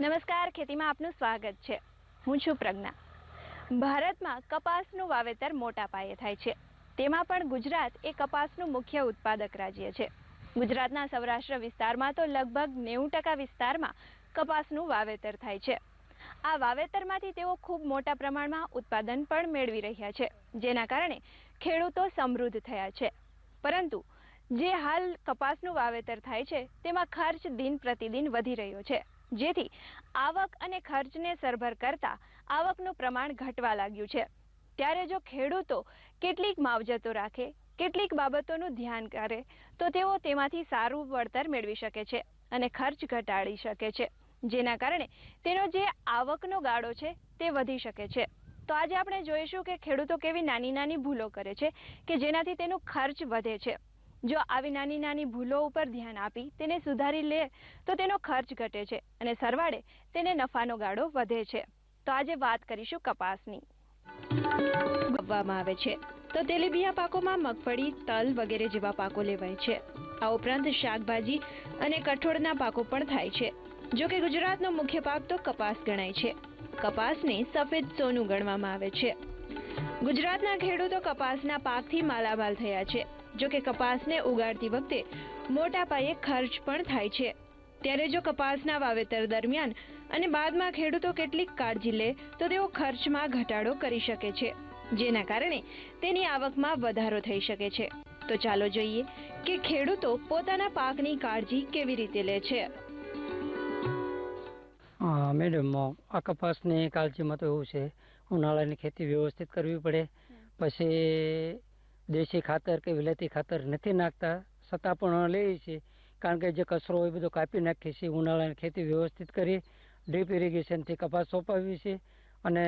નમસ્કાર, ખેતીમાં આપનું સ્વાગત છે. હું છું પ્રજ્ઞા. ભારતમાં કપાસનું વાવેતર મોટા પાયે થાય છે. તેમાં પણ ગુજરાત એ કપાસનું મુખ્ય ઉત્પાદક રાજ્ય છે. ગુજરાતના સૌરાષ્ટ્ર વિસ્તારમાં તો લગભગ નેવું ટકા વિસ્તારમાં કપાસનું વાવેતર થાય છે. આ વાવેતરમાંથી તેઓ ખૂબ મોટા પ્રમાણમાં ઉત્પાદન પણ મેળવી રહ્યા છે, જેના કારણે ખેડૂતો સમૃદ્ધ થયા છે. પરંતુ જે હાલ કપાસનું વાવેતર થાય છે, તેમાં ખર્ચ દિન પ્રતિદિન વધી રહ્યો છે. જેથી આવક અને ખર્ચને સરભર કરતા આવકનું પ્રમાણ ઘટવા લાગ્યું છે. ત્યારે જો ખેડૂતો કેટલીક માવજતો રાખે, કેટલીક બાબતોનું ધ્યાન કરે, તો તેઓ તેમાંથી સારું વળતર મેળવી શકે છે અને ખર્ચ ઘટાડી શકે છે. જેના કારણે તેનો જે આવકનો ગાળો છે તે વધી શકે છે. તો આજે આપણે જોઈશું કે ખેડૂતો કેવી નાની નાની ભૂલો કરે છે કે જેનાથી તેનો ખર્ચ વધે છે. જો આવી નાની નાની ભૂલો ઉપર ધ્યાન આપી તેને સુધારી લે, તો તેનો ખર્ચ ઘટે છે અને સરવાળે તેને નફાનો ગાળો વધે છે. તો આજે વાત કરીશું કપાસની. વાવવામાં આવે છે. તો તેલીબિયા પાકોમાં મગફળી, તલ વગેરે જેવા પાકો લેવાય છે. આ ઉપરાંત શાકભાજી અને કઠોળના પાકો પણ થાય છે. જો કે ગુજરાતનો મુખ્ય પાક તો કપાસ ગણાય છે. કપાસને સફેદ સોનું ગણવામાં આવે છે. ગુજરાતના ખેડૂતો કપાસના પાકથી માલામાલ થયા છે. જો કે કપાસને ઉગાડતી વખતે મોટા પાયે ખર્ચ પણ થાય છે. ત્યારે જો કપાસના વાવેતર દરમિયાન અને બાદમાં ખેડૂતો કેટલીક કાળજી લે તો તેઓ ખર્ચમાં ઘટાડો કરી શકે છે જેના કારણે તેની આવકમાં વધારો થઈ શકે છે. તો ચાલો જોઈએ કે ખેડૂતો પોતાના પાકની કાળજી કેવી રીતે લે છે. હા મેડમ આ કપાસની કાળજીમાં તો એવું છે ઉનાળાની ખેતી વ્યવસ્થિત કરવી પડે. પછી દેશી ખાતર કે વિલાયતી ખાતર નથી નાખતા. છતાં પણ લઈએ છીએ કારણ કે જે કચરો હોય બધો કાપી નાખીએ છીએ, ઉનાળાની ખેતી વ્યવસ્થિત કરી ડ્રીપ ઇરિગેશનથી કપાસ સોંપાવીએ છીએ અને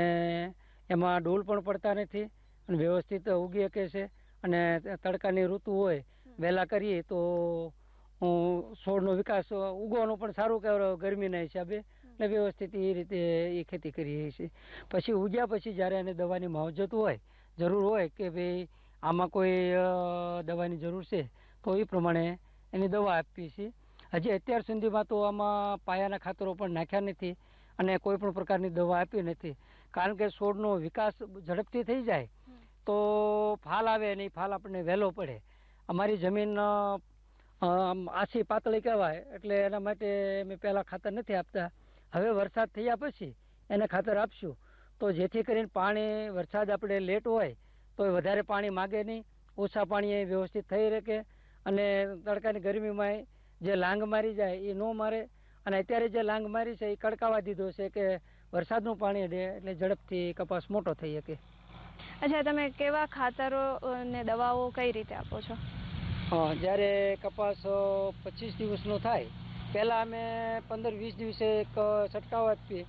એમાં ડોલ પણ પડતા નથી અને વ્યવસ્થિત ઉગી શકે છે. અને તડકાની ઋતુ હોય વહેલા કરીએ તો છોડનો વિકાસ ઉગવાનું પણ સારું કહેવાય ગરમીના હિસાબે. એટલે વ્યવસ્થિત એ રીતે એ ખેતી કરીએ છીએ. પછી ઉગ્યા પછી જ્યારે એને દવાની માવજત હોય, જરૂર હોય કે ભાઈ આમાં કોઈ દવાની જરૂર છે? તો એ પ્રમાણે એની દવા આપીએ છીએ. હજી અત્યાર સુધીમાં તો આમાં પાયાના ખાતરો પણ નાખ્યા નથી અને કોઈ પણ પ્રકારની દવા આપી નથી. કારણ કે છોડનો વિકાસ ઝડપથી થઈ જાય તો ફાલ આવે અને એ ફાલ આપણને વહેલો પડે. અમારી જમીન આછી પાતળી કહેવાય એટલે એના માટે અમે પહેલાં ખાતર નથી આપતા. હવે વરસાદ થયા પછી એને ખાતર આપશું. તો જેથી કરીને પાણી વરસાદ આપણે લેટ હોય તો એ વધારે પાણી માગે નહીં. ઓછા પાણીએ વ્યવસ્થિત થઈ શકે અને તડકાની ગરમીમાં જે લાંગ મારી જાય એ ન મારે. અને અત્યારે જે લાંગ મારી છે એ કડકાવા દીધો છે કે વરસાદનું પાણી દે એટલે ઝડપથી કપાસ મોટો થઈ શકે. અચ્છા તમે કેવા ખાતરો ને દવાઓ કઈ રીતે આપો છો? હા જ્યારે કપાસ પચીસ દિવસનો થાય પહેલાં અમે પંદર વીસ દિવસે એક છંટકાવ આપીએ.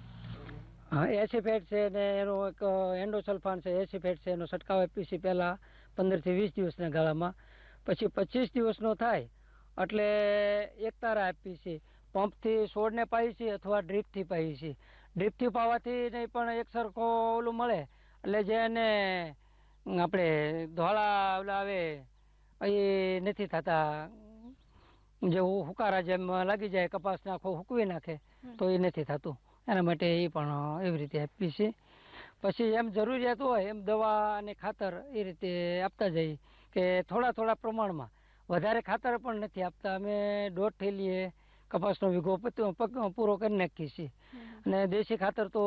એસીફેટ છે ને એનો એક એન્ડોસલ્ફાન છે એસિફેટ છે એનો છંટકાવ એપીસી પહેલાં પંદરથી વીસ દિવસના ગાળામાં. પછી પચીસ દિવસનો થાય એટલે એક તારા આપી છે પંપથી છોડને પાઈ છીએ અથવા ડ્રીપથી પાઈ છીએ. ડ્રીપથી પાવાથી નહીં પણ એક સરખો ઓલું મળે. એટલે જે એને આપણે ધોળા ઓલા આવે એ નથી થતા. જે હુકારા જેમ લાગી જાય કપાસને આખો હૂકવી નાખે તો એ નથી થતું. એના માટે એ પણ એવી રીતે આપીએ છીએ પછી એમ જરૂરિયાત હોય એમ દવા અને ખાતર એ રીતે આપતા જઈએ કે થોડા થોડા પ્રમાણમાં. વધારે ખાતર પણ નથી આપતા. અમે દોઢ થેલીએ કપાસનો વીઘો પૂરો કરી નાખીએ છીએ. અને દેશી ખાતર તો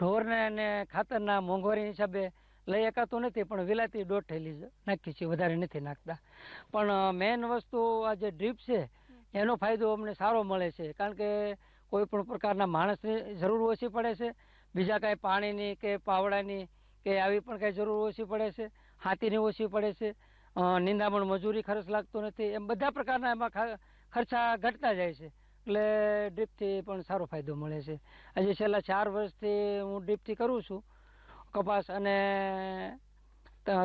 ઢોરને અને ખાતરના મોંઘવારી હિસાબે લઈ શકાતું નથી પણ વિલાતી દોઢ થેલી નાખીએ છીએ. વધારે નથી નાખતા. પણ મેઇન વસ્તુ આ જે ડ્રીપ છે એનો ફાયદો અમને સારો મળે છે. કારણ કે કોઈ પણ પ્રકારના માણસની જરૂર ઓછી પડે છે. બીજા કાંઈ પાણીની કે પાવડાની કે આવી પણ કાંઈ જરૂર ઓછી પડે છે. હાથીની ઓછી પડે છે. નિંદામણ મજૂરી ખર્ચ લાગતો નથી. એમ બધા પ્રકારના એમાં ખર્ચા ઘટતા જાય છે. એટલે ડ્રીપથી પણ સારો ફાયદો મળે છે. હજી છેલ્લા ચાર વર્ષથી હું ડ્રીપથી કરું છું. કપાસ અને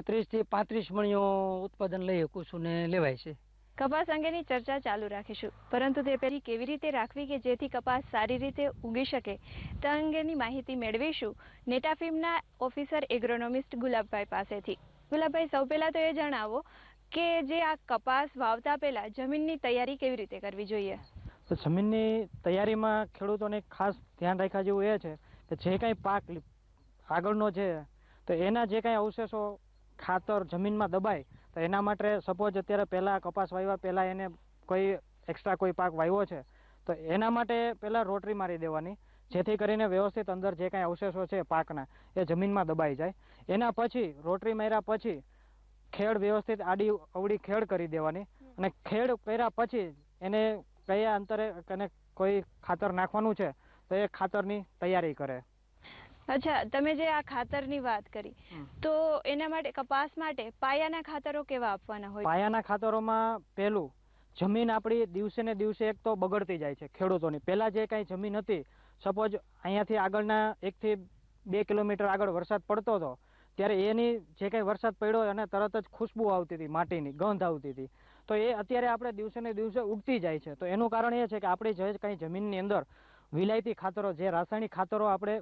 ત્રીસથી પાંત્રીસ મણીઓ ઉત્પાદન લઈ શકું છું ને લેવાય છે. કપાસ અંગેની ચર્ચા ચાલુ રાખીશું. પરંતુ તે પહેલી કેવી રીતે રાખવી કે જેથી કપાસ સારી રીતે ઉગી શકે, તે અંગેની માહિતી મેળવીશું નેટાફિમના ઓફિસર એગ્રોનોમિસ્ટ ગુલાબભાઈ પાસેથી. ગુલાબભાઈ, સૌ પહેલાં તો એ જણાવો કે જે આ કપાસ વાવતા પહેલાં જમીનની તૈયારી કેવી રીતે કરવી જોઈએ? તો જમીનની તૈયારીમાં ખેડૂતોને ખાસ ધ્યાન રાખ્યા જેવું એ છે કે જે કાંઈ પાક આગળનો છે, તો એના જે કાંઈ અવશેષો ખાતર જમીનમાં દબાય તો એના માટે સપોઝ અત્યારે પહેલાં કપાસ વાવ્યા, પહેલાં એને કોઈ એક્સ્ટ્રા કોઈ પાક વાવ્યો છે, તો એના માટે પહેલાં રોટરી મારી દેવાની, જેથી કરીને વ્યવસ્થિત અંદર જે કાંઈ અવશેષો છે પાકના, એ જમીનમાં દબાઈ જાય. એના પછી, રોટરી માર્યા પછી, ખેડ વ્યવસ્થિત આડી અવડી ખેડ કરી દેવાની અને ખેડ કર્યા પછી એને કયા અંતરે અને કોઈ ખાતર નાખવાનું છે, તો એ ખાતરની તૈયારી કરે. અચ્છા તમે જે આ ખાતરની વાત કરી તો એના માટે કપાસ માટે પાયાના ખાતરો કેવા આપવાના હોય? પાયાના ખાતરોમાં પહેલું જમીન આપણી દિવસે ને દિવસે એક તો બગડતી જાય છે ખેડૂતોની. પહેલાં જે કાંઈ જમીન હતી સપોઝ અહીંયાથી આગળના એકથી બે કિલોમીટર આગળ વરસાદ પડતો હતો ત્યારે એની જે કાંઈ વરસાદ પડ્યો અને તરત જ ખુશ્બુ આવતી હતી માટીની ગંધ આવતી હતી. તો એ અત્યારે આપણે દિવસે ને દિવસે ઉગતી જાય છે. તો એનું કારણ એ છે કે આપણી જે કાંઈ જમીનની અંદર વિલાયતી ખાતરો જે રાસાયણિક ખાતરો આપણે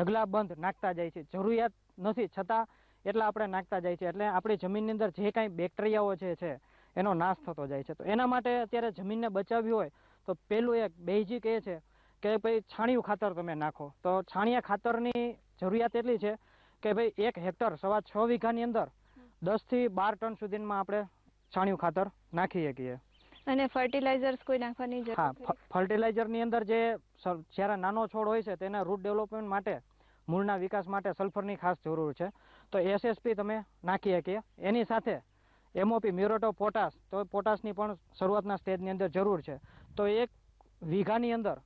ઢગલાબંધ નાખતા જાય છે. જરૂરિયાત નથી. છતાં એટલા આપણે નાખતા જાય છે. એટલે આપણી જમીનની અંદર જે કાંઈ બેક્ટેરિયાઓ જે છે એનો નાશ થતો જાય છે. તો એના માટે અત્યારે જમીનને બચાવવી હોય તો પહેલું એક બેઝિક એ છે કે ભાઈ છાણિયું ખાતર તમે નાખો. તો છાણિયા ખાતરની જરૂરિયાત એટલી છે કે ભાઈ એક હેક્ટર સવા છ વીઘાની અંદર દસથી બાર ટન સુધીમાં આપણે છાણિયું ખાતર નાખી શકીએ. અને ફર્ટિલાઇઝર્સ કોઈ નાખવાની જરૂર હા? ફર્ટિલાઇઝરની અંદર જે જ્યારે નાનો છોડ હોય છે તેના રૂટ ડેવલપમેન્ટ માટે મૂળના વિકાસ માટે સલ્ફરની ખાસ જરૂર છે. તો એસએસપી તમે નાખી શકીએ. એની સાથે એમઓપી મ્યુરેટો પોટાશ તો પોટાશની પણ શરૂઆતના સ્ટેજની અંદર જરૂર છે. તો એક વીઘાની અંદર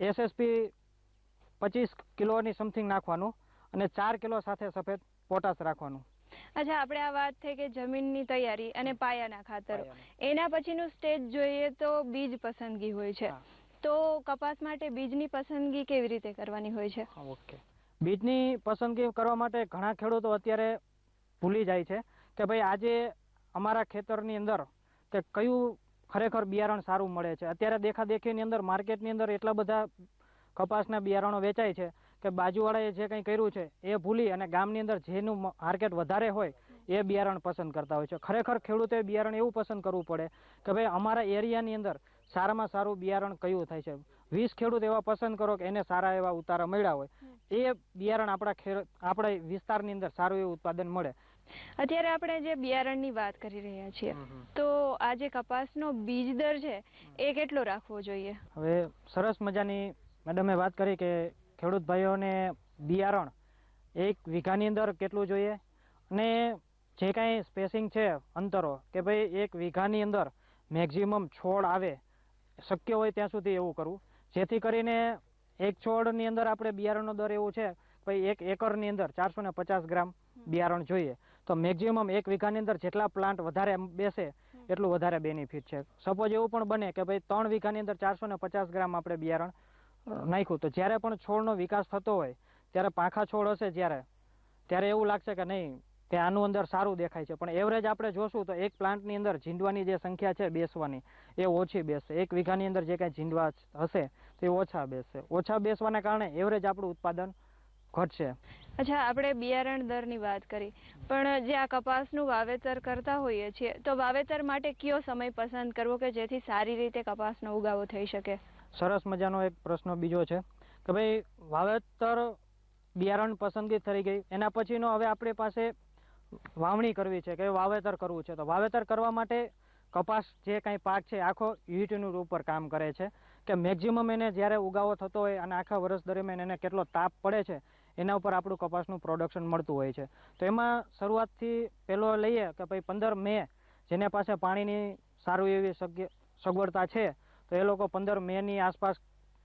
એસએસપી પચીસ કિલોની સમથિંગ નાખવાનું અને ચાર કિલો સાથે સફેદ પોટાશ રાખવાનું. અચ્છા આપણે આ વાત થઈ કે જમીનની તૈયારી અને પાયાના ખાતરો. એના પછીનું સ્ટેજ જોઈએ તો બીજ પસંદગી હોય છે. તો કપાસ માટે બીજની પસંદગી કેવી રીતે કરવાની હોય છે? ઓકે બીજની પસંદગી કરવા માટે ઘણા ખેડૂતો અત્યારે ભૂલી જાય છે કે ભાઈ આજે અમારા ખેતરની અંદર કે કયું ખરેખર બિયારણ સારું મળે છે. અત્યારે દેખાદેખીની અંદર, માર્કેટની અંદર એટલા બધા કપાસના બિયારણો વેચાય છે કે બાજુવાળાએ જે કંઈ કર્યું છે એ ભૂલી અને ગામની અંદર જેનું માર્કેટ વધારે હોય એ બિયારણ પસંદ કરતા હોય છે. ખરેખર ખેડૂતે બિયારણ એવું પસંદ કરવું પડે કે ભાઈ અમારા એરિયાની અંદર સારામાં સારું બિયારણ કયું થાય છે? વીસ ખેડૂત એવા પસંદ કરો કે એને સારા એવા ઉતારા મળ્યા હોય. એ બિયારણ આપણા આપણા વિસ્તારની અંદર સારું એવું ઉત્પાદન મળે. અત્યારે આપણે જે બિયારણની વાત કરી રહ્યા છીએ તો આ જે કપાસનો બીજ દર છે એ કેટલો રાખવો જોઈએ? હવે સરસ મજાની મેડમે વાત કરી કે ખેડૂત ભાઈઓને બિયારણ એક વીઘાની અંદર કેટલું જોઈએ? અને જે કાંઈ સ્પેસિંગ છે અંતરો કે ભાઈ એક વીઘાની અંદર મેક્ઝિમમ છોડ આવે શક્ય હોય ત્યાં સુધી એવું કરવું. જેથી કરીને એક છોડની અંદર આપણે બિયારણનો દર એવું છે ભાઈ એક એકરની અંદર ચારસો ને પચાસ ગ્રામ બિયારણ જોઈએ. તો મેક્ઝિમમ એક વીઘાની અંદર જેટલા પ્લાન્ટ વધારે બેસે એટલું વધારે બેનિફિટ છે. સપોઝ એવું પણ બને કે ભાઈ ત્રણ વીઘાની અંદર ચારસો ને પચાસ ગ્રામ આપણે બિયારણ નાખ્યું. તો જ્યારે પણ છોડનો વિકાસ થતો હોય ત્યારે પાંખા છોડ હશે જ્યારે. ત્યારે એવું લાગશે કે નહીં કે આનું અંદર સારું દેખાય છે. પણ એવરેજ આપણે જોશું તો એક પ્લાન્ટની અંદર ઝીંડવાની જે સંખ્યા છે બેસવાની એ ઓછી બેસશે એક વીઘાની અંદર જે કાંઈ ઝીંડવા હશે તે ઓછા બેસશે ઓછા બેસવાના કારણે એવરેજ આપણું ઉત્પાદન ઘટશે. અચ્છા આપણે બિયારણ દરની વાત કરી. પણ જે આ કપાસનું વાવેતર કરતા હોઈએ છીએ તો વાવેતર માટે કયો સમય પસંદ કરવો કે જેથી સારી રીતે કપાસનો ઉગાવો થઈ શકે? સરસ મજાનો એક પ્રશ્ન બીજો છે કે ભાઈ વાવેતર બિયારણ પસંદગી થઈ ગઈ. એના પછીનો હવે આપણી પાસે વાવણી કરવી છે, કે વાવેતર કરવું છે, તો વાવેતર કરવા માટે કપાસ જે કાંઈ પાક છે, આખો યુનિટનું ઉપર કામ કરે છે. કે મેક્ઝિમમ એને જ્યારે ઉગાવો થતો હોય અને આખા વર્ષ દરમિયાન એને કેટલો તાપ પડે છે, એના ઉપર આપણું કપાસનું પ્રોડક્શન મળતું હોય છે. તો એમાં શરૂઆતથી પહેલો લઈએ કે ભાઈ પંદર મે જેને પાસે પાણીની સારું એવી સગવડતા છે, તો એ લોકો પંદર મેની આસપાસ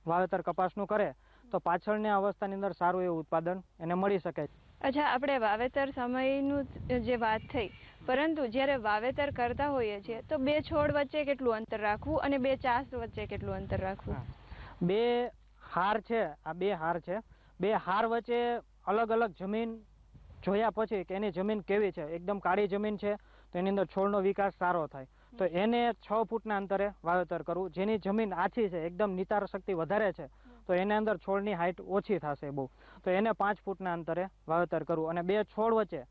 વાવેતર કપાસનું કરે, તો પાછળની અવસ્થાની અંદર સારું એવું ઉત્પાદન એને મળી શકે છે. અચ્છા, આપણે વાવેતર સમયનું જે વાત થઈ, પરંતુ જ્યારે વાવેતર કરતા હોઈએ છીએ, તો બે છોડ વચ્ચે કેટલું અંતર રાખવું અને બે ચાસ વચ્ચે કેટલું અંતર રાખવું? બે હાર છે, આ બે હાર છે. બે હાર વચ્ચે અલગ અલગ જમીન જોયા પછી કે એની જમીન કેવી છે? એકદમ કાળી જમીન છે, તો એની અંદર છોડનો વિકાસ સારો થાય. તો એને છ ફૂટના અંતરે વાવેતર કરવું. જેની જમીન આછી છે, એકદમ નિતાર શક્તિ વધારે છે તો એની અંદર છોડની હાઈટ ઓછી થશે બહુ. તો એને પાંચ ફૂટના અંતરે વાવેતર કરવું અને બે છોડ વચ્ચે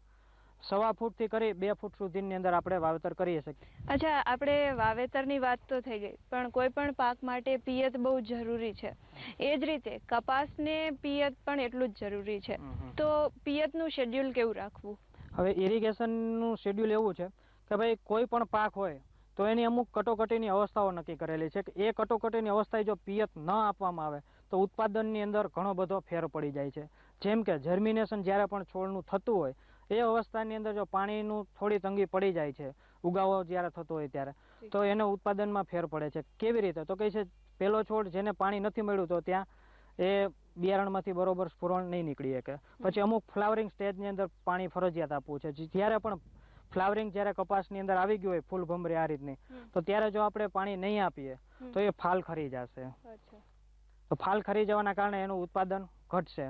સવા ફૂટથી કરી બે ફૂટ સુધીની અંદર આપણે વાવેતર કરી શકીએ. અચ્છા આપણે વાવેતરની વાત તો થઈ ગઈ પણ કોઈ પણ પાક માટે પિયત બહુ જરૂરી છે. એ જ રીતે કપાસને પિયત પણ એટલું જ જરૂરી છે. તો પિયતનું શેડ્યુલ કેવું રાખવું? હવે ઇરિગેશનનું શેડ્યુલ એવું છે કે ભાઈ કોઈ પણ પાક હોય તો એની અમુક કટોકટીની અવસ્થાઓ નક્કી કરેલી છે કે એ કટોકટીની અવસ્થાએ જો પિયત ન આપવામાં આવે તો ઉત્પાદનની અંદર ઘણો બધો ફેર પડી જાય છે. જેમ કે જર્મિનેશન જ્યારે પણ છોડનું થતું હોય એ અવસ્થાની અંદર જો પાણીનું થોડી તંગી પડી જાય છે ઉગાવો જ્યારે થતો હોય ત્યારે તો એને ઉત્પાદનમાં ફેર પડે છે. કેવી રીતે? તો કહે છે પહેલો છોડ જેને પાણી નથી મળ્યું તો ત્યાં એ બિયારણમાંથી બરોબર સ્ફુરણ નહીં નીકળી શકે. પછી અમુક ફ્લાવરિંગ સ્ટેજની અંદર પાણી ફરજિયાત આપવું છે. જ્યારે પણ ફ્લાવરિંગ જ્યારે કપાસની અંદર આવી ગયું હોય ફૂલ ભમરી આ રીતની તો ત્યારે જો આપણે પાણી નહીં આપીએ તો એ ફાલ ખરી જશે. તો ફાલ ખરી જવાના કારણે એનું ઉત્પાદન ઘટશે.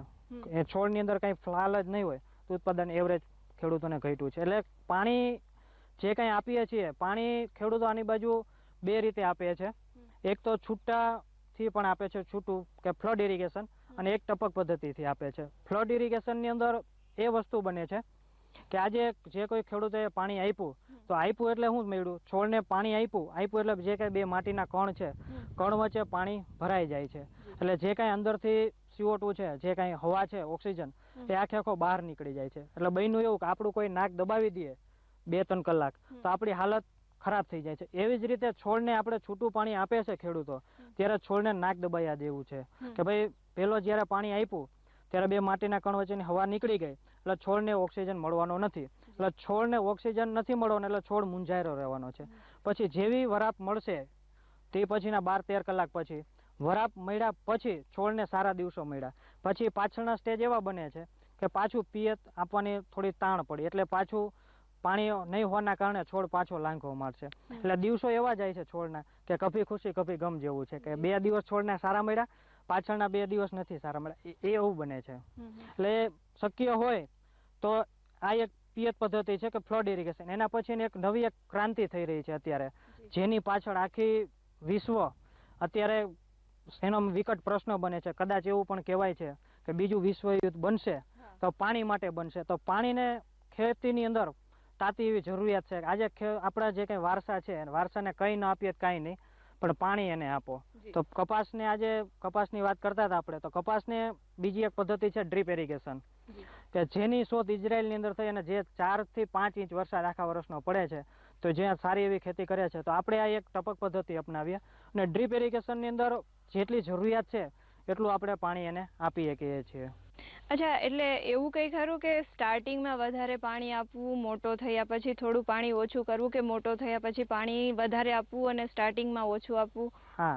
એ છોડની અંદર કંઈ ફાલ જ નહીં હોય તો ઉત્પાદન એવરેજ ખેડૂતોને ઘટ્યું છે. એટલે પાણી જે કંઈ આપીએ છીએ પાણી ખેડૂતો આની બાજુ બે રીતે આપે છે. એક તો છૂટાથી પણ આપે છે છૂટું કે ફ્લડ ઇરિગેશન અને એક ટપક પદ્ધતિથી આપે છે. ફ્લડ ઇરિગેશનની અંદર એ વસ્તુ બને છે કે આજે જે કોઈ ખેડૂતે પાણી આપ્યું તો આપ્યું એટલે શું મેળ્યું? છોડને પાણી આપ્યું? આપ્યું એટલે જે કાંઈ બે માટીના કણ છે કણ વચ્ચે પાણી ભરાઈ જાય છે. એટલે જે કાંઈ અંદરથી CO2 છે જે કાંઈ હવા છે ઓક્સિજન તે આખે આખો બહાર નીકળી જાય છે. એટલે બન્યું એવું કે આપણું કોઈ નાક દબાવી દઈએ બે ત્રણ કલાક તો આપણી હાલત ખરાબ થઈ જાય છે. એવી જ રીતે છોડને આપણે છૂટું પાણી આપે છે ખેડૂતો ત્યારે છોડને નાક દબાયા દેવું છે. કે ભાઈ પેલો જ્યારે પાણી આપ્યું ત્યારે બે માટીના કણ વચ્ચેની હવા નીકળી ગઈ, એટલે છોડને ઓક્સિજન મળવાનો નથી. એટલે છોડને ઓક્સિજન નથી મળવાનો, એટલે છોડ મુંજાયેલો રહેવાનો છે. પછી જેવી વરાપ મળશે, તે પછીના બાર તેર કલાક પછી, વરાપ મળ્યા પછી છોડને સારા દિવસો મળ્યા. પછી પાછળના સ્ટેજ એવા બને છે કે પાછું પિયત આપવાની થોડી તાણ પડી, એટલે પાછું પાણી નહીં હોવાના કારણે છોડ પાછો લાંઘો મારશે. એટલે દિવસો એવા જાય છે છોડના કે કભી ખુશી, કભી ગમ જેવું છે કે બે દિવસ છોડને સારા મળ્યા પાછળના બે દિવસ નથી સારા મળે. એ- એવું બને છે. એટલે શક્ય હોય તો આ એક પિયત પદ્ધતિ છે કે ફ્લડ ઇરિગેશન. એના પછી એક નવી એક ક્રાંતિ થઈ રહી છે અત્યારે. જેની પાછળ આખી વિશ્વ અત્યારે એનો વિકટ પ્રશ્ન બને છે. કદાચ એવું પણ કહેવાય છે કે બીજું વિશ્વ યુદ્ધ બનશે તો પાણી માટે બનશે. તો પાણીને ખેતીની અંદર તાતી એવી જરૂરિયાત છે. આજે આપણા જે કંઈ વારસા છે વારસાને કંઈ ન આપીએ કાંઈ નહીં. પણ પાણી એને આપો. તો કપાસને આજે કપાસની વાત કરતા હતા આપણે તો કપાસને બીજી એક પદ્ધતિ છે ડ્રીપ ઇરિગેશન. કે જેની શોધ ઇઝરાયલની અંદર થઈ અને જે ચારથી પાંચ ઇંચ વરસાદ આખા વર્ષનો પડે છે તો જ્યાં સારી એવી ખેતી કરે છે તો આપણે આ એક ટપક પદ્ધતિ અપનાવીએ. અને ડ્રીપ ઇરિગેશનની અંદર જેટલી જરૂરિયાત છે એટલું આપણે પાણી એને આપી શકીએ છીએ. અચ્છા એટલે એવું કંઈ ખરું કે સ્ટાર્ટિંગમાં વધારે પાણી આપવું મોટો થયા પછી થોડું પાણી ઓછું કરવું કે મોટો થયા પછી પાણી વધારે આપવું અને સ્ટાર્ટિંગમાં ઓછું આપવું? હા.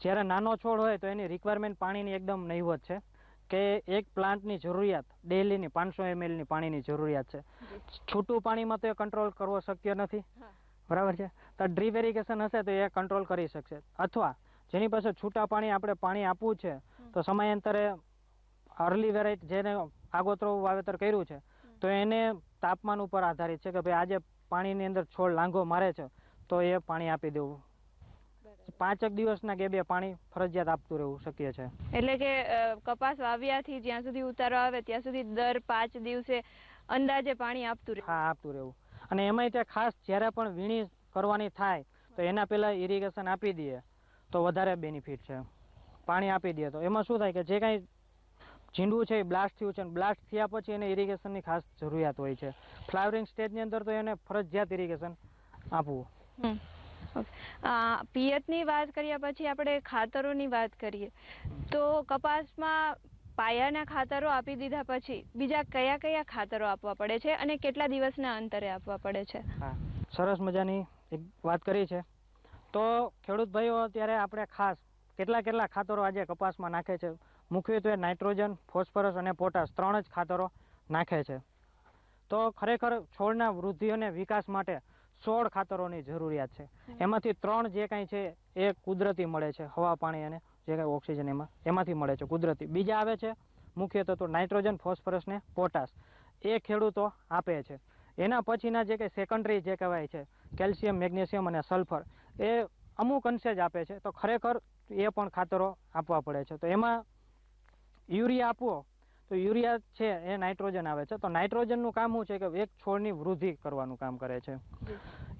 જ્યારે નાનો છોડ હોય તો એની રિક્વાયરમેન્ટ પાણીની એકદમ નહીવત છે. કે એક પ્લાન્ટની જરૂરિયાત ડેલીની પાંચસો એમએલની પાણીની જરૂરિયાત છે. છૂટું પાણીમાં તો એ કંટ્રોલ કરવો શક્ય નથી. બરાબર છે? તો ડ્રીપ ઇરિગેશન હશે તો એ કંટ્રોલ કરી શકશે. અથવા જેની પાસે છૂટા પાણી આપણે પાણી આપવું છે તો સમયાંતરે અર્લી વેરાયટી જેને આગોતરો વાવેતર કર્યું છે તો એને તાપમાન ઉપર આધારિત છે કે ભાઈ આજે પાણીની અંદર છોડ લાંઘો મારે છે તો એ પાણી આપી દેવું. પાંચેક દિવસના કે બે પાણી ફરજિયાત આપતું રહેવું શક્ય છે. એટલે કે કપાસ વાવ્યાથી જ્યાં સુધી ઉતારો આવે ત્યાં સુધી દર પાંચ દિવસે અંદાજે પાણી આપતું રહે. હા આપતું રહેવું. અને એમાંય તે ખાસ જ્યારે પણ વીણી કરવાની થાય તો એના પહેલાં ઇરિગેશન આપી દઈએ તો વધારે બેનિફિટ છે. પાણી આપી દઈએ તો. એમાં શું થાય કે જે કાંઈ ઝીંડું છે એ બ્લાસ્ટ થયું છે બ્લાસ્ટ થયા પછી એને ઇરિગેશનની ખાસ જરૂરિયાત હોય છે. ફ્લાવરિંગ સ્ટેજની અંદર તો એને ફરજિયાત ઇરિગેશન આપવું. પિયતની વાત કર્યા પછી આપણે ખાતરોની વાત કરીએ. તો કપાસમાં પાયાના ખાતરો આપી દીધા પછી બીજા કયા કયા ખાતરો આપવા પડે છે અને કેટલા દિવસના અંતરે આપવા પડે છે? હા. સરસ મજાની એક વાત કરી છે. તો ખેડૂત ભાઈઓ અત્યારે આપણે ખાસ કેટલા કેટલા ખાતરો આજે કપાસમાં નાખે છે? મુખ્યત્વે નાઇટ્રોજન ફોસ્ફરસ અને પોટાશ ત્રણ જ ખાતરો નાખે છે. તો ખરેખર છોડના વૃદ્ધિ અને વિકાસ માટે સોળ ખાતરોની જરૂરિયાત છે. એમાંથી ત્રણ જે કાંઈ છે એ કુદરતી મળે છે હવા પાણી અને જે કાંઈ ઓક્સિજન એમાં એમાંથી મળે છે કુદરતી. બીજા આવે છે મુખ્ય તત્વો નાઇટ્રોજન ફોસ્ફરસ ને પોટાશ. એ ખેડૂતો આપે છે. એના પછીના જે કંઈ સેકન્ડરી જે કહેવાય છે કેલ્શિયમ મેગ્નેશિયમ અને સલ્ફર એ અમુક અંશે જ આપે છે. તો ખરેખર એ પણ ખાતરો આપવા પડે છે. તો એમાં યુરિયા આપવો તો યુરિયા છે એ નાઇટ્રોજન આવે છે. તો નાઇટ્રોજનનું કામ શું છે કે એક છોડની વૃદ્ધિ કરવાનું કામ કરે છે.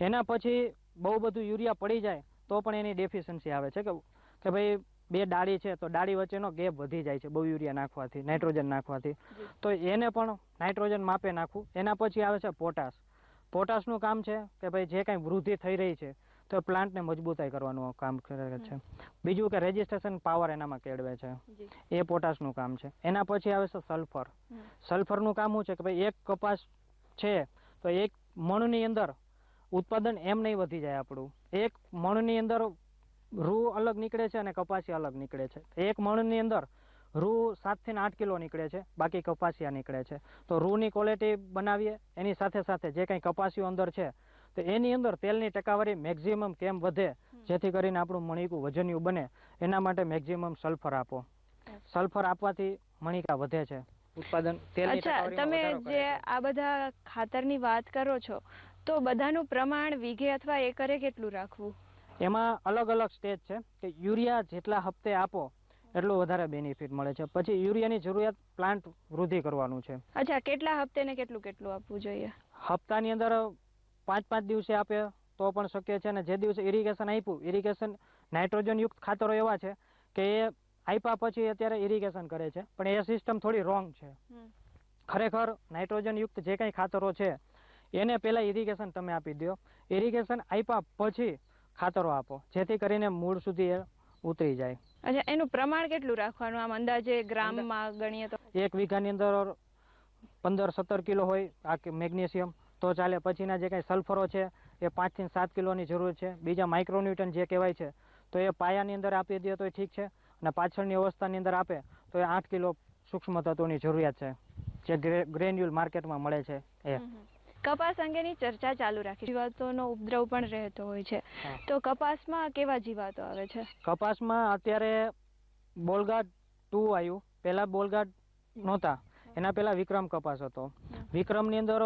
એના પછી બહુ બધું યુરિયા પડી જાય તો પણ એની ડેફિશિયન્સી આવે છે. કે કે ભાઈ બે ડાળી છે તો ડાળી વચ્ચેનો ગેપ વધી જાય છે બહુ યુરિયા નાખવાથી નાઇટ્રોજન નાખવાથી. તો એને પણ નાઇટ્રોજન માપે નાખવું. એના પછી આવે છે પોટાશ. પોટાશનું કામ છે કે ભાઈ જે કાંઈ વૃદ્ધિ થઈ રહી છે તો પ્લાન્ટને મજબૂતાઈ કરવાનું કામ કરે છે. બીજું કે રેજિસ્ટ્રેશન પાવર એનામાં કેળવે છે. એ પોટાશનું કામ છે. એના પછી આવે છે સલ્ફર. સલ્ફરનું કામ શું છે કે ભાઈ એક કપાસ છે તો એક મણની અંદર ઉત્પાદન એમ નહીં વધી જાય આપણું. એક મણની અંદર રૂ અલગ નીકળે છે અને કપાસી અલગ નીકળે છે. એક મણની અંદર રૂ સાતથી આઠ કિલો નીકળે છે. બાકી કપાસિયા નીકળે છે. તો રૂની ક્વોલિટી બનાવીએ. એની સાથે સાથે જે કંઈ કપાસિયું અંદર છે તો એની અંદર તેલની ટકાવારી મેક્ઝિમમ કેમ વધે? જેથી કરીને આપણું મણિકું વજનિયું બને. એના માટે મેક્ઝિમમ સલ્ફર આપો. સલ્ફર આપવાથી મણિકા વધે છે. ઉત્પાદન તેલની તમે જે આ બધા ખાતરની વાત કરો છો તો બધાનું પ્રમાણ વીઘે અથવા એકરે કેટલું રાખવું? એમાં અલગ અલગ સ્ટેજ છે કે યુરિયા જેટલા હપ્તે આપો એટલું વધારે બેનિફિટ મળે છે. પછી યુરિયાની જરૂરિયાત પ્લાન્ટ વૃદ્ધિ કરવાનું છે. અચ્છા કેટલા હપ્તે ને કેટલું કેટલું આપવું જોઈએ? હપ્તાની અંદર પાંચ પાંચ દિવસે આપે તો પણ શક્ય છે. અને જે દિવસે ઇરિગેશન આપ્યું ઇરિગેશન નાઇટ્રોજનયુક્ત ખાતરો એવા છે કે એ આપ્યા પછી અત્યારે ઇરિગેશન કરે છે. પણ એ સિસ્ટમ થોડી રોંગ છે. ખરેખર નાઇટ્રોજનયુક્ત જે કંઈ ખાતરો છે એને પહેલાં ઇરિગેશન તમે આપી દો ઇરિગેશન આપ્યા પછી ખાતરો આપો જેથી કરીને મૂળ સુધી એ ઉતરી જાય. અચ્છા એનું પ્રમાણ કેટલું રાખવાનું? આમ અંદાજે ગ્રામમાં ગણીએ તો? એક વીઘાની અંદર પંદર સત્તર કિલો હોય આ મેગ્નેશિયમ. તો ચાલે પછીના જે કાંઈ સલ્ફરો છે એ પાંચથી સાત કિલોની જરૂર છે. બીજા માઇક્રોન્યુટન જે કહેવાય છે તો એ પાયાની અંદર આપી દે તો ઠીક છે અને પાછળની અવસ્થાની અંદર આપે તો એ આઠ કિલો સૂક્ષ્મ તત્વોની જરૂરિયાત છે જે ગ્રેન્યુલ માર્કેટમાં મળે છે એ. કપાસ અંગેની ચર્ચા ચાલુ રાખી જીવાતોનો ઉપદ્રવ પણ રહેતો હોય છે. તો કપાસમાં કેવા જીવાતો આવે છે? કપાસમાં અત્યારે બોલગાડ ટુ આવ્યું. પહેલા બોલગાડ નહોતા. એના પહેલા વિક્રમ કપાસ હતો. વિક્રમની અંદર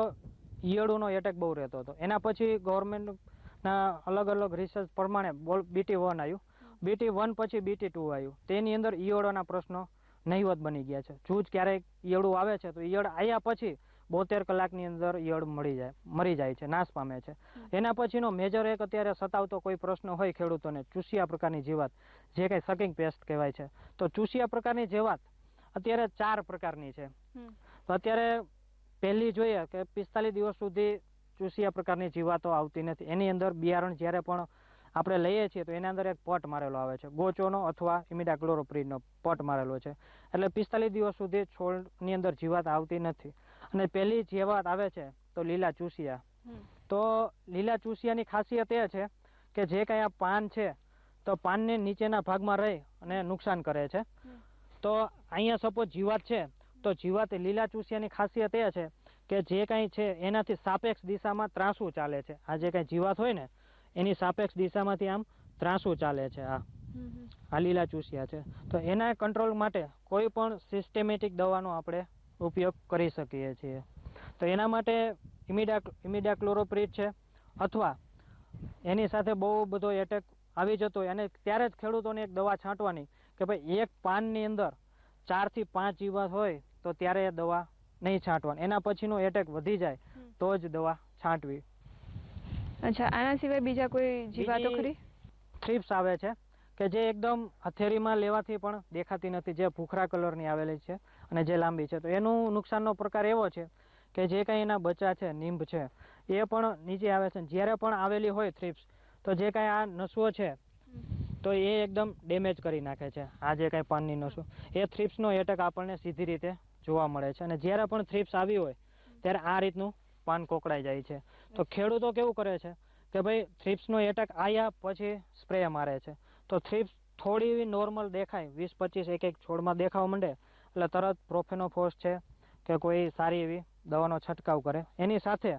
ઈયળોનો એટેક બહુ રહેતો હતો. એના પછી ગવર્મેન્ટના અલગ અલગ રિસર્ચ પ્રમાણે બોલ બીટી વન આવ્યું બીટી વન પછી બીટી ટુ આવ્યું તેની અંદર ઈયળોના પ્રશ્નો નહીવત બની ગયા છે. જૂજ ક્યારેક ઈયળું આવે છે તો ઈયળ આવ્યા પછી બોતેર કલાકની અંદર ઈયળ મળી જાય મરી જાય છે નાશ પામે છે. એના પછીનો મેજર એક અત્યારે સતાવતો કોઈ પ્રશ્ન હોય ખેડૂતોને ચૂસિયા પ્રકારની જીવાત જે કંઈ સકિંગ પેસ્ટ કહેવાય છે. તો ચૂસિયા પ્રકારની જીવાત અત્યારે ચાર પ્રકારની છે. તો અત્યારે પહેલી જોઈએ કે પિસ્તાલીસ દિવસ સુધી ચૂસિયા પ્રકારની જીવાતો આવતી નથી. એની અંદર બિયારણ જ્યારે પણ આપણે લઈએ છીએ તો એના અંદર એક પટ મારેલો આવે છે. ગોચોનો અથવા ઇમિડાક્લોરોપ્રીડનો પટ મારેલો છે. એટલે પિસ્તાલીસ દિવસ સુધી છોડની અંદર જીવાત આવતી નથી. અને પહેલી જીવાત આવે છે તો લીલા ચૂસિયા. તો લીલા ચૂસિયાની ખાસિયત એ છે કે જે કાંઈ આ પાન છે તો પાનને નીચેના ભાગમાં રહી અને નુકસાન કરે છે. તો અહીંયા સપોઝ જીવાત છે તો જીવાત લીલા ચૂસિયાની ખાસિયત એ છે કે જે કાંઈ છે એનાથી સાપેક્ષ દિશામાં ત્રાસું ચાલે છે. આ જે કાંઈ જીવાત હોય ને એની સાપેક્ષ દિશામાંથી આમ ત્રાસું ચાલે છે આ. આ લીલા ચૂસિયા છે. તો એના કંટ્રોલ માટે કોઈ પણ સિસ્ટેમેટિક દવાનો આપણે ઉપયોગ કરી શકીએ છીએ. તો એના માટે ઇમિડા ઇમિડા ક્લોરોપ્રિટ છે અથવા એની સાથે બહુ બધો એટેક આવી જતો હોય અને ત્યારે જ ખેડૂતોને એક દવા છાંટવાની કે ભાઈ એક પાનની અંદર ચારથી પાંચ જીવાત હોય તો ત્યારે એ દવા નહીં છાંટવાની. એના પછીનો એટેક વધી જાય તો જ દવા છાંટવી. અચ્છા આના સિવાય બીજા કોઈ જીવાતો ખરી? થ્રીપ્સ આવે છે કે જે એકદમ હથેળીમાં લેવાથી પણ દેખાતી નથી જે ભૂખરા કલરની આવેલી છે અને જે લાંબી છે. તો એનું નુકસાનનો પ્રકાર એવો છે કે જે કાંઈ એના બચ્ચા છે નીંબ છે એ પણ નીચે આવે છે. જ્યારે પણ આવેલી હોય થ્રીપ્સ તો જે કાંઈ આ નસવો છે તો એ એકદમ ડેમેજ કરી નાખે છે. આ જે કાંઈ પાનની નસો એ થ્રીપ્સનો એટેક આપણને સીધી રીતે જોવા મળે છે. અને જ્યારે પણ થ્રિપ્સ આવી હોય ત્યારે આ રીતનું પાન કોકડાઈ જાય છે. તો ખેડૂતો કેવું કરે છે કે ભાઈ થ્રિપ્સનો એટેક આવ્યા પછી સ્પ્રે મારે છે. તો થ્રીપ્સ થોડી એવી નોર્મલ દેખાય વીસ પચીસ એક એક છોડમાં દેખાવા માંડે એટલે તરત પ્રોફેનોફોસ છે કે કોઈ સારી એવી દવાનો છંટકાવ કરે. એની સાથે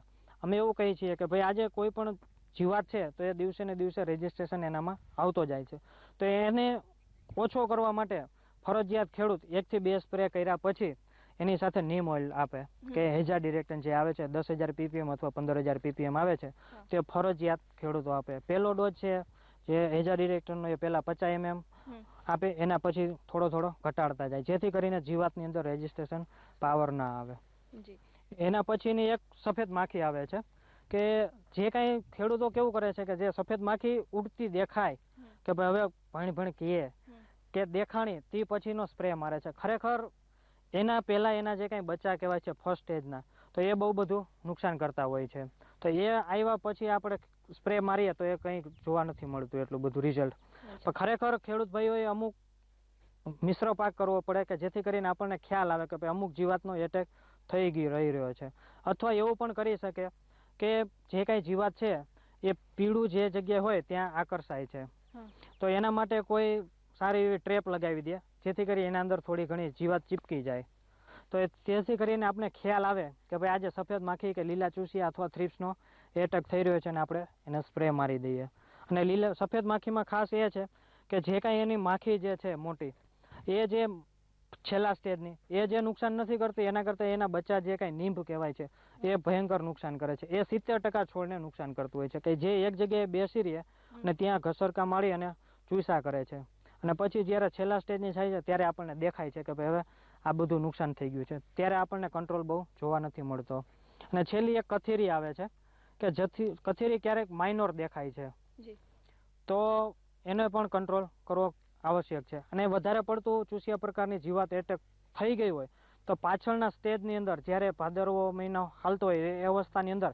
અમે એવું કહીએ છીએ કે ભાઈ આજે કોઈ પણ જીવાત છે તો એ દિવસે ને દિવસે રજિસ્ટ્રેશન એનામાં આવતો જાય છે. તો એને ઓછો કરવા માટે ફરજિયાત ખેડૂત એકથી બે સ્પ્રે કર્યા પછી એની સાથે નીમ ઓઇલ આપે કે હેજા ડિરેક્ટન જે આવે છે દસ હજાર પીપીએમ અથવા પંદર હજાર પીપીએમ આવે છે તે ફરજિયાત ખેડૂતો આપે. પહેલો ડોઝ છે જે હેજા ડિરેક્ટનનો એ પહેલાં પચાસ એમએમ આપે એના પછી થોડો થોડો ઘટાડતા જાય જેથી કરીને જીવાતની અંદર રેજિસ્ટ્રેશન પાવર ના આવે. એના પછીની એક સફેદ માખી આવે છે કે જે કાંઈ ખેડૂતો કેવું કરે છે કે જે સફેદ માખી ઉડતી દેખાય કે ભાઈ હવે ભણી ભણી કીએ કે દેખાણી તે પછીનો સ્પ્રે મારે છે. ખરેખર એના પહેલાં એના જે કાંઈ બચ્ચા કહેવાય છે ફર્સ્ટ સ્ટેજના તો એ બહુ બધું નુકસાન કરતા હોય છે. તો એ આવ્યા પછી આપણે સ્પ્રે મારીએ તો એ કંઈ જોવા નથી મળતું એટલું બધું રિઝલ્ટ પણ ખરેખર ખેડૂત ભાઈઓએ અમુક મિશ્ર પાક કરવો પડે કે જેથી કરીને આપણને ખ્યાલ આવે કે ભાઈ અમુક જીવાતનો એટેક થઈ ગઈ રહી રહ્યો છે. અથવા એવું પણ કરી શકે કે જે કાંઈ જીવાત છે એ પીળું જે જગ્યાએ હોય ત્યાં આકર્ષાય છે. તો એના માટે કોઈ સારી એવી ટ્રેપ લગાવી દે. જેથી કરી એના અંદર થોડી ઘણી જીવાત ચીપકી જાય. તો એ તેથી કરીને આપણે ખ્યાલ આવે કે ભાઈ આજે સફેદ માખી કે લીલા ચૂસિયા અથવા થ્રીપ્સનો એટેક થઈ રહ્યો છે અને આપણે એને સ્પ્રે મારી દઈએ. અને લીલા સફેદ માખીમાં ખાસ એ છે કે જે કાંઈ એની માખી જે છે મોટી એ જે છેલ્લા સ્ટેજની એ જે નુકસાન નથી કરતી એના કરતાં એના બચ્ચા જે કાંઈ નીંભ કહેવાય છે એ ભયંકર નુકસાન કરે છે. એ સિત્તેર ટકા છોડને નુકસાન કરતું હોય છે કે જે એક જગ્યાએ બેસી રહે અને ત્યાં ઘસરકા મારી અને ચૂસા કરે છે. અને પછી જ્યારે છેલ્લા સ્ટેજની થાય છે ત્યારે આપણને દેખાય છે કે ભાઈ હવે આ બધું નુકસાન થઈ ગયું છે. ત્યારે આપણને કંટ્રોલ બહુ જોવા નથી મળતો. અને છેલ્લી એક કથેરી આવે છે કે જથી કથેરી ક્યારેક માઇનોર દેખાય છે. તો એને પણ કંટ્રોલ કરવો આવશ્યક છે. અને વધારે પડતું ચૂસિયા પ્રકારની જીવાત એટેક થઈ ગઈ હોય તો પાછળના સ્ટેજની અંદર જ્યારે ભાદરવો મહિનો હાલતો હોય એ અવસ્થાની અંદર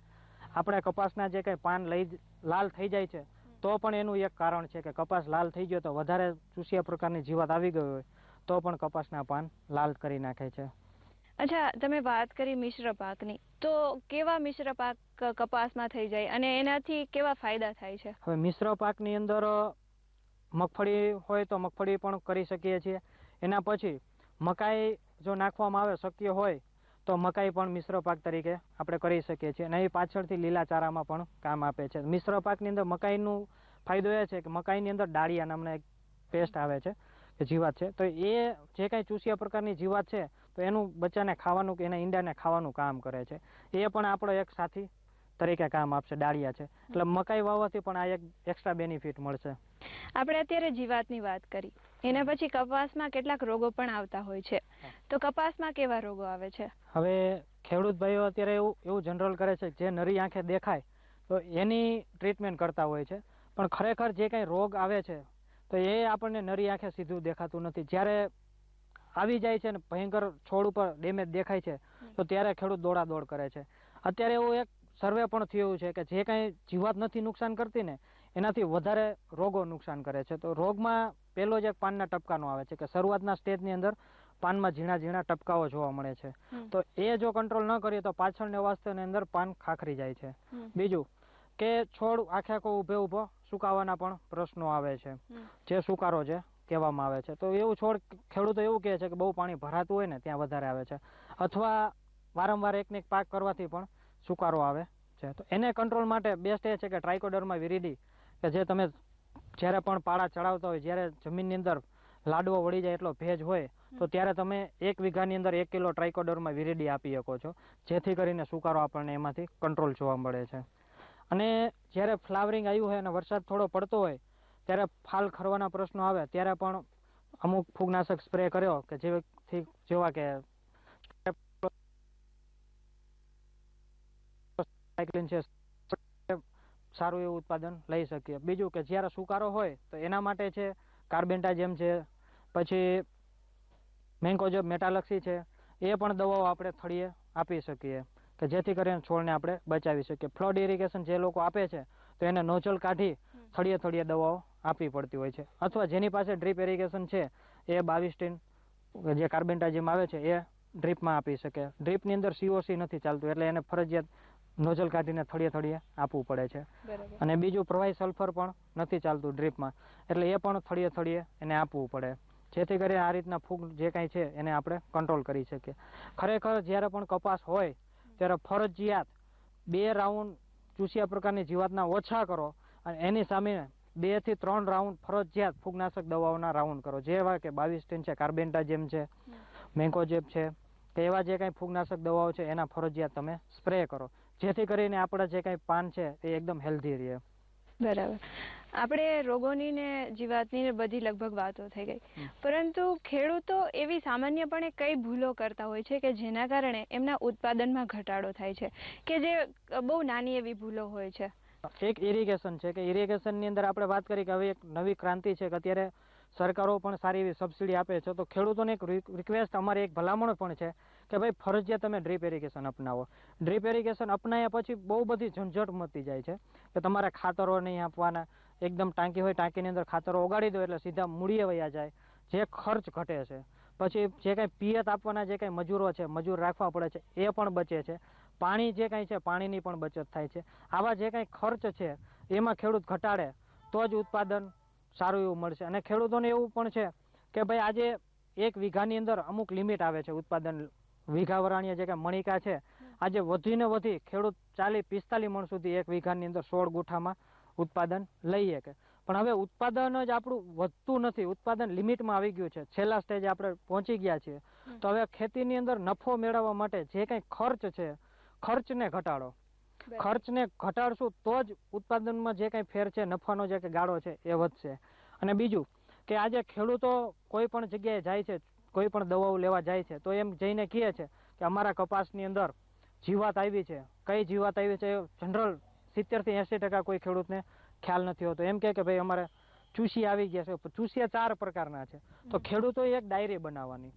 આપણે કપાસના જે કંઈ પાન લઈ લાલ થઈ જાય છે તો પણ એનું એક કારણ છે કે કપાસ લાલ થઈ ગયો તો વધારે ચૂસિયા પ્રકારની જીવાત આવી ગઈ હોય તો પણ કપાસના પાન લાલ કરી નાખે છે. અચ્છા તમે વાત કરી મિશ્ર પાકની તો કેવા મિશ્ર પાક કપાસમાં થઈ જાય અને એનાથી કેવા ફાયદા થાય છે? હવે મિશ્ર પાકની અંદર મગફળી હોય તો મગફળી પણ કરી શકીએ છીએ. એના પછી મકાઈ જો નાખવામાં આવે શક્ય હોય તો મકાઈ પણ મિશ્ર પાક તરીકે આપણે કરી શકીએ છીએ અને એ પાછળથી લીલા ચારામાં પણ કામ આપે છે. મિશ્ર પાકની અંદર મકાઈનું ફાયદો એ છે કે મકાઈની અંદર ડાળિયા નામના એક પેસ્ટ આવે છે કે જીવાત છે. તો એ જે કાંઈ ચૂસિયા પ્રકારની જીવાત છે, તો એનું બચ્ચાને ખાવાનું કે એના ઈંડાને ખાવાનું કામ કરે છે. એ પણ આપણો એક સાથી તરીકે કામ આપશે, ડાળિયા છે. એટલે મકાઈ વાવવાથી પણ આ એક એક્સ્ટ્રા બેનિફિટ મળશે. આપણે અત્યારે જીવાતની વાત કરી. એના પછી કપાસમાં કેટલાક રોગો પણ આવતા હોય છે. તો કપાસમાં કેવા રોગો આવે છે? હવે ખેડૂત ભાઈઓ અત્યારે એવું એવું જનરલ કરે છે જે નરી આંખે દેખાય તો એની ટ્રીટમેન્ટ કરતા હોય છે. પણ ખરેખર જે કંઈ રોગ આવે છે તો એ આપણને નરી આંખે સીધું દેખાતું નથી. જ્યારે આવી જાય છે ને ભયંકર છોડ ઉપર ડેમેજ દેખાય છે તો ત્યારે ખેડૂત દોડાદોડ કરે છે. અત્યારે એવું એક સર્વે પણ થયું છે કે જે કાંઈ જીવાત નથી નુકસાન કરતી ને એનાથી વધારે રોગો નુકસાન કરે છે. તો રોગમાં પહેલો જ એક પાનના ટપકાનો આવે છે કે શરૂઆતના સ્ટેજની અંદર પાનમાં ઝીણા ઝીણા ટપકાઓ જોવા મળે છે. તો એ જો કંટ્રોલ ન કરીએ તો પાછળની અવસ્થાની અંદર પાન ખાખરી જાય છે. બીજું કે છોડ આખે આખો ઉભે ઊભો સુકાવાના પણ પ્રશ્નો આવે છે. જે સુકારો છે કહેવામાં આવે છે. તો એવું છોડ ખેડૂતો એવું કહે છે કે બહુ પાણી ભરાતું હોય ને ત્યાં વધારે આવે છે. અથવા વારંવાર એકને એક પાક કરવાથી પણ સુકારો આવે છે. તો એને કંટ્રોલ માટે બેસ્ટ એ છે કે ટ્રાઇકોડર્મા વિરીડી કે જે તમે જ્યારે પણ પાળા ચડાવતા હોય જ્યારે જમીનની અંદર લાડવો વળી જાય એટલો ભેજ હોય તો ત્યારે તમે એક વીઘાની અંદર એક કિલો ટ્રાઇકોડરમાં વિરીડી આપી શકો છો. જેથી કરીને સુકારો આપણને એમાંથી કંટ્રોલ જોવા મળે છે. અને જ્યારે ફ્લાવરિંગ આવ્યું હોય અને વરસાદ થોડો પડતો હોય ત્યારે ફાલ ખરવાના પ્રશ્નો આવે ત્યારે પણ અમુક ફૂગનાશક સ્પ્રે કર્યો કે જેથી જેવા કે સાયક્લિન છે. સારું એવું ઉત્પાદન લઈ શકીએ. બીજું કે જ્યારે સુકારો હોય તો એના માટે છે કાર્બેન્ટાજેમ છે પછી મેન્કોજબ મેટાલક્સી છે એ પણ દવાઓ આપણે થળીએ આપી શકીએ. કે જેથી કરીને છોડને આપણે બચાવી શકીએ. ફ્લડ ઇરિગેશન જે લોકો આપે છે તો એને નોઝલ કાઢી થળીએ થળીએ દવાઓ આપવી પડતી હોય છે. અથવા જેની પાસે ડ્રીપ ઇરિગેશન છે એ બાવીસ ટીન જે કાર્બેન્ટાજેમ આવે છે એ ડ્રીપમાં આપી શકે. ડ્રીપની અંદર સીઓસી નથી ચાલતું એટલે એને ફરજિયાત નોઝલ કાઢીને થળીએ થળીએ આપવું પડે છે. અને બીજું પ્રવાહી સલ્ફર પણ નથી ચાલતું ડ્રીપમાં. એટલે એ પણ થળીએ થળીએ એને આપવું પડે. જેથી કરી આ રીતના ફૂગ જે કાંઈ છે એને આપણે કંટ્રોલ કરી શકીએ. ખરેખર જ્યારે પણ કપાસ હોય ત્યારે ફરજિયાત બે રાઉન્ડ ચૂસિયા પ્રકારની જીવાતના ઓછા કરો અને એની સામે બેથી ત્રણ રાઉન્ડ ફરજિયાત ફૂગનાશક દવાઓના રાઉન્ડ કરો. જેવા કે બાવીસ ટીન છે કાર્બેન્ટાજેમ છે મેન્કોજેબ છે કે એવા જે કાંઈ ફૂગનાશક દવાઓ છે એના ફરજિયાત તમે સ્પ્રે કરો. જેથી કરીને આપણા જે કાંઈ પાન છે એ એકદમ હેલ્ધી રહે. બરાબર. આપણે રોગોની ને જીવાતની ને બધી લગભગ વાતો થઈ ગઈ. પરંતુ ખેડૂતો એવી સામાન્યપણે કઈ ભૂલો કરતા હોય છે કે જેના કારણે એમના ઉત્પાદનમાં ઘટાડો થાય છે? કે જે બહુ નાની એવી ભૂલો હોય છે? એક ઇરિગેશન છે કે ઇરિગેશનની અંદર આપણે વાત કરી કે હવે એક નવી ક્રાંતિ છે કે અત્યારે સરકારો પણ સારી એવી સબસિડી આપે છે, તો ખેડૂતોને એક રિક્વેસ્ટ અમારી એક ભલામણ પણ છે કે ભાઈ ફરજિયાત તમે ડ્રીપ એરિગેશન અપનાવો. ડ્રીપ એરિગેશન અપનાવ્યા પછી બહુ બધી ઝંઝટ મતી જાય છે કે તમારે ખાતરો નહીં આપવાના, એકદમ ટાંકી હોય ટાંકીની અંદર ખાતરો ઓગાળી દો એટલે સીધા મૂળીએ વયા જાય, જે ખર્ચ ઘટે છે. પછી જે કાંઈ પિયત આપવાના જે કાંઈ મજૂરો છે, મજૂર રાખવા પડે છે, એ પણ બચે છે. પાણી જે કાંઈ છે, પાણીની પણ બચત થાય છે. આવા જે કાંઈ ખર્ચ છે, એમાં ખેડૂત ઘટાડે, તો જ ઉત્પાદન સારું એવું મળશે. અને ખેડૂતોને એવું પણ છે કે ભાઈ આજે એક વીઘાની અંદર અમુક લિમિટ આવે છે ઉત્પાદન. વીઘા વરાણીયા જે કે મણિકા છે આજે વધીને વધી ખેડૂત ચાલી પિસ્તાલીસ મણ સુધી એક વીઘાની અંદર સોળ ગુઠામાં ઉત્પાદન લઈ શકે. પણ હવે ઉત્પાદન જ આપણું વધતું નથી. ઉત્પાદન લિમિટમાં આવી ગયું છે. છેલ્લા સ્ટેજે આપણે પહોંચી ગયા છીએ. તો હવે ખેતીની અંદર નફો મેળવવા માટે જે કંઈ ખર્ચ છે ખર્ચને ઘટાડો. ખર્ચને ઘટાડશું તો જ ઉત્પાદનમાં જે કંઈ ફેર છે નફાનો જે કંઈ ગાળો છે એ વધશે. અને બીજું કે આજે ખેડૂતો કોઈ પણ જગ્યાએ જાય છે કોઈ પણ દવાઓ લેવા જાય છે તો એમ જઈને કહે છે કે અમારા કપાસની અંદર જીવાત આવી છે. કઈ જીવાત આવી છે? જનરલ સિત્તેરથી એંસી ટકા કોઈ ખેડૂતને ખ્યાલ નથી હોતો. એમ કહે કે ભાઈ અમારે ચૂસી આવી ગયા છે. ચૂસિયા ચાર પ્રકારના છે. તો ખેડૂતોએ એક ડાયરી બનાવવાની.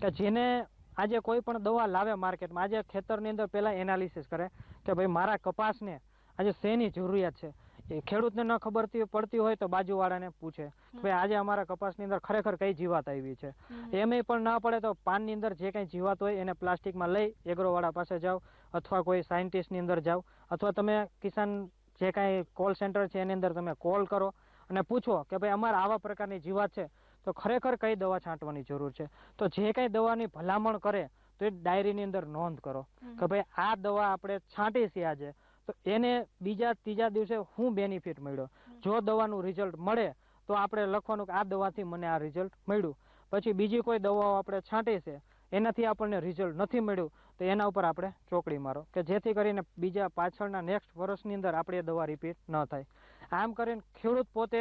કે જેને આજે કોઈ પણ દવા લાવે માર્કેટમાં આજે ખેતરની અંદર પહેલાં એનાલિસિસ કરે. કે ભાઈ મારા કપાસને આજે શેની જરૂરિયાત છે? એ ખેડૂતને ન ખબરતી પડતી હોય તો બાજુવાળાને પૂછે ભાઈ આજે અમારા કપાસની અંદર ખરેખર કઈ જીવાત આવી છે? એમાંય પણ ના પડે તો પાનની અંદર જે કંઈ જીવાત હોય એને પ્લાસ્ટિકમાં લઈ એગ્રોવાળા પાસે જાઓ અથવા કોઈ સાયન્ટિસ્ટની અંદર જાઓ અથવા તમે કિસાન જે કાંઈ કોલ સેન્ટર છે એની અંદર તમે કોલ કરો અને પૂછો કે ભાઈ અમારે આવા પ્રકારની જીવાત છે? તો ખરેખર કઈ દવા છાંટવાની જરૂર છે? તો જે કંઈ દવાની ભલામણ કરે તો એ ડાયરીની અંદર નોંધ કરો કે ભાઈ આ દવા આપણે છાંટી છે આજે તો એને બીજા ત્રીજા દિવસે હું બેનિફિટ મળ્યો? જો દવાનું રિઝલ્ટ મળે તો આપણે લખવાનું કે આ દવાથી મને આ રિઝલ્ટ મળ્યું. પછી બીજી કોઈ દવાઓ આપણે છાંટી છે એનાથી આપણને રિઝલ્ટ નથી મળ્યું તો એના ઉપર આપણે ચોકડી મારો કે જેથી કરીને બીજા પાછળના નેક્સ્ટ વર્ષની અંદર આપણે એ દવા રિપીટ ન થાય. આમ કરીને ખેડૂત પોતે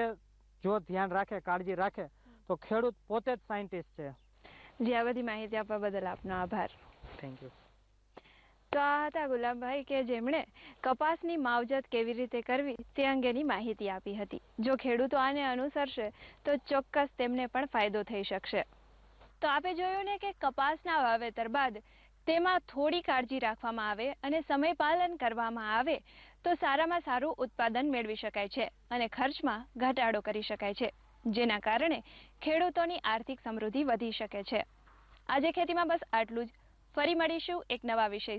જો ધ્યાન રાખે કાળજી રાખે તો ખેડૂત પોતે જ સાયન્ટિસ્ટ છે. જે આ બધી માહિતી આપવા બદલ આપનો આભાર. થેન્ક યુ તો આ હતા ગુલાબભાઈ કે જેમણે કપાસની માવજત કેવી રીતે કરવી તે અંગેની માહિતી આપી હતી. જો ખેડૂતો આને અનુસરશે તો ચોક્કસ તેમને પણ ફાયદો થઈ શકશે. તો આપે જોયું ને કે કપાસના વાવેતર બાદ તેમાં થોડી કાળજી રાખવામાં આવે અને સમય પાલન કરવામાં આવે તો સારામાં સારું ઉત્પાદન મેળવી શકાય છે અને ખર્ચમાં ઘટાડો કરી શકાય છે. જેના કારણે ખેડૂતોની આર્થિક સમૃદ્ધિ વધી શકે છે. આજે ખેતીમાં બસ આટલું જ. ફરી મળીશું એક નવા વિષય